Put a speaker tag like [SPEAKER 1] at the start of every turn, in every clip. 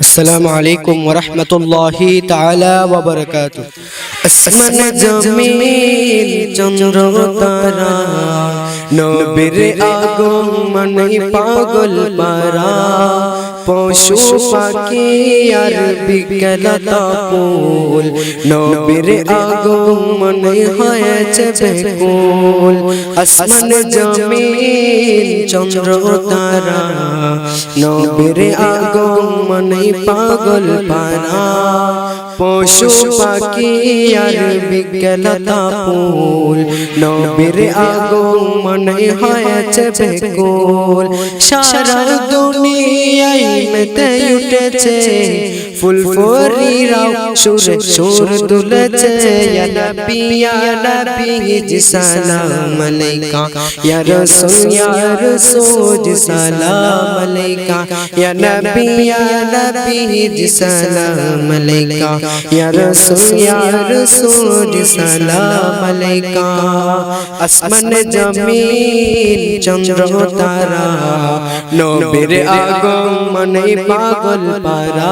[SPEAKER 1] السلام عليكم ورحمة الله تعالى وبركاته
[SPEAKER 2] আসমান জমিন চন্দ্র তারা নবীর আগমনে পাগল পারা পশু পাখি আর বিকলতা ফুল নবীর আগমনে হয়েছে বেকুল আসমান জমিন চন্দ্র তারা নবীর আগমনে পাগল পানা। পশু পাখি আর বিজ্ঞানতা ফুল। নবীর আগমনে হয়েছে বেকুল। সারা দুনিয়ায় মেতে উঠেছে ফুল ফরিরাও সুরে সুর তুলেছে ইয়া নবী ইয়া নবী সালাম আলাইকা ইয়া রাসূল ইয়া রাসূল সালাম আলাইকা ইয়া নবী ইয়া নবী সালাম আলাইকা ইয়া রাসূল ইয়া রাসূল সালাম আলাইকা আসমান জমিন, চন্দ্র তারা। নবীর আগমনে পাগল পারা।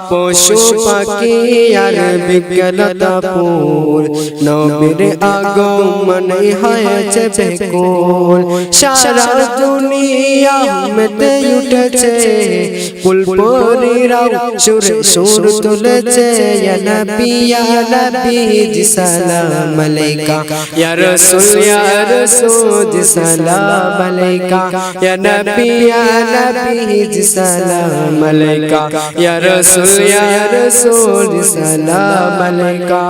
[SPEAKER 2] পশু পাখি আর বিকলতা ফুল নবীর আগমনে হয়েছে বেকুল। সারা দুনিয়া মেতে উঠেছে। ফুলপরিরাও সুরে, সুর তুলেছে। ইয়া নবী সালাম আলাইকা। ইয়া রাসূল ইয়া রাসূল সালাম আলাইকা। ইয়া নবী নবী সালাম আলাইকা। ইয়া রাসূল রাসূল সালাম আলাইকা।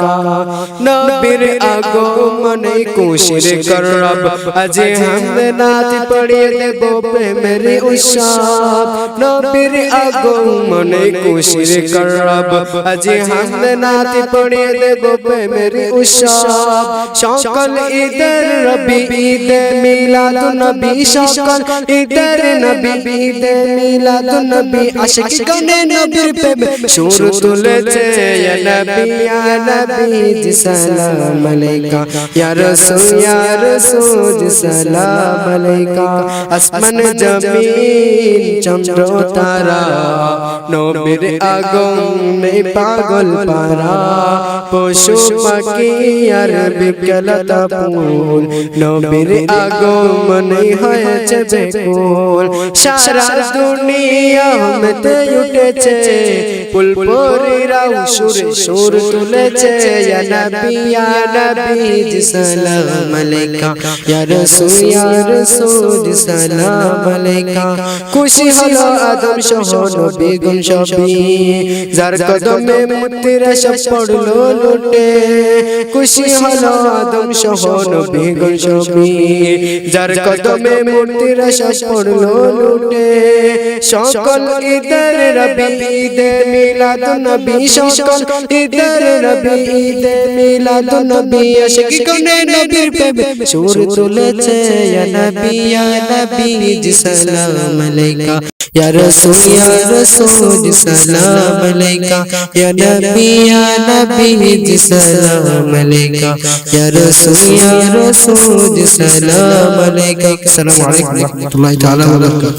[SPEAKER 2] নবীর আগমনে খুশির করব আজ হামদ নাত পড়িয়ে দেব প্রেমের উৎসব। নবীর আগমনে খুশির করব আজ হামদ নাত পড়িয়ে দেব প্রেমের উৎসব। সকল ঈদের রবি ঈদ মিলাদ নবী সকল ঈদের নবী ঈদ মিলাদ নবী। আশিক গনে নবীর প্রেমে সুর তুলেছে ইয়া নবী ইয়া নবী জি সালাম আলাইকা ইয়া রাসূল ইয়া রাসূল জি সালাম আলাইকা আসমান জমিন চন্দ্র তারা নবীর আগমনে পাগল পারা পশু পাখি আর বিকলতা ফুল নবীর আগমনে হয়েছে বেকুল সারা দুনিয়া মেতে উঠেছে ফুলপরিরাও সুরে সুর তুলেছে ইয়া নবী ইয়া নবী সালাম আলাইকা। ইয়া রাসূল ইয়া রাসূল সালাম আলাইকা। খুশি হলো আদম সহ নবী গুণ সবই। যার কদমে মুক্তিরা সব পড়ল লুটে। খুশি হলো আদম সহ নবী গুণ সবই। যার কদমে মুক্তিরা সব পড়ল লুটে। সকল ঈদের রবি মিলাদ নবী সকল ঈদের রবি ঈদে মিলাদ নবী আশিক কোনে নবীর প্রেমে সুর তুলেছে ইয়া নবী ইয়া নবী জি সালাম আলাইকা يا رسول يا رسول سلام عليك يا نبي يا نبي سلام عليك يا رسول يا رسول سلام عليك السلام عليكم ورحمة الله تعالى وبركاته